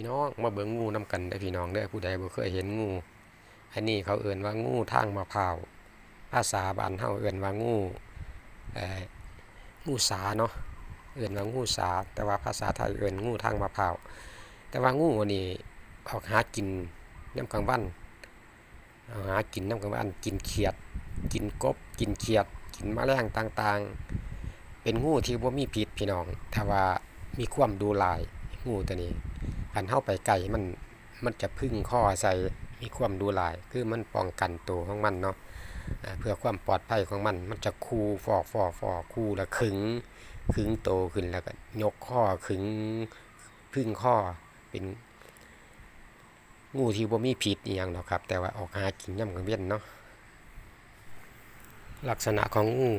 พี่น้องมาเบิ่งงูนํกันได้พี่น้องเด้ผู้ใดบ่เคยเห็นงู อันนี้เขาเอิ้นว่างูทางมะพร้าวภาษาบ้านเฮาเอิ้นว่างูเอ่องูสาเนาะเอิ้นว่างูสา แต่ว่าภาษาไทยเอิ้นงูทางมะพร้าวแต่ว่างูนี่ออกหากินยามกลางวันเอาหากินยามกลางวันกินเขียด กินกบ กินเขียด กินแมลงต่างๆ เป็นงูที่บ่มีพิษพี่น้องแต่ว่ามีความดุร้ายงูตัวนี้ คันเข้าไปไกลมันมันจะพึ่งข้อใส่มีความดุร้าย คือมันป้องกันตัวของมันเนาะเพื่อความปลอดภัยของมัน มันจะคูฟอกฟอกฟอกคูแล้วขึงขึงโตขึ้นแล้วก็ยกข้อขึงพึ่งข้อเป็นงูที่บ่มีพิษอีหยังหรอกครับ แต่ว่าออกหากินย่ำกลางเว้นเนาะลักษณะของงู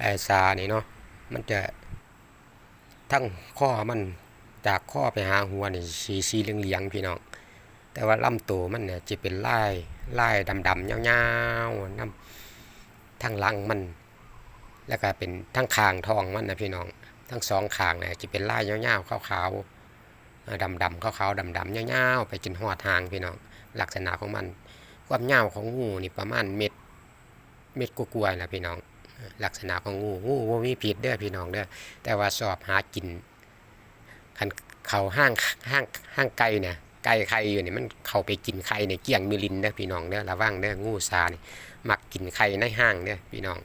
ไอซานี่เนาะมันจะทั้งข้อมัน จากข้อไปหาหัวนี่สีสีเหลืองๆพี่น้องแต่ว่าลำตัวมันเนี่ยจะเป็นลายลายดำๆยาวๆน้ำทั้งลังมัน แล้วก็เป็นทั้งคางทองมันนะพี่น้อง ทั้งสองคางเนี่ยจะเป็นลายยาวๆขาวๆเอ่อดำๆขาวๆดำๆยาวๆไปจนหอดหางพี่น้องลักษณะของมัน ความยาวของงูนี่ประมาณเม็ดเม็ดกลัวๆนะพี่น้อง ลักษณะของงูงูว่ามีพิษเด้อพี่น้องเด้อแต่ว่าสอบหากินันเขาห้างห้างห้างไก่เนี่ยไก่ไข่อยู่เนี่ยมันเข้าไปกินไข่ในเกี่ยงมิลินเด้อพี่น้องเด้อระวังเด้องูซาเนี่ยมักกินไข่ในห้างเด้อพี่น้อง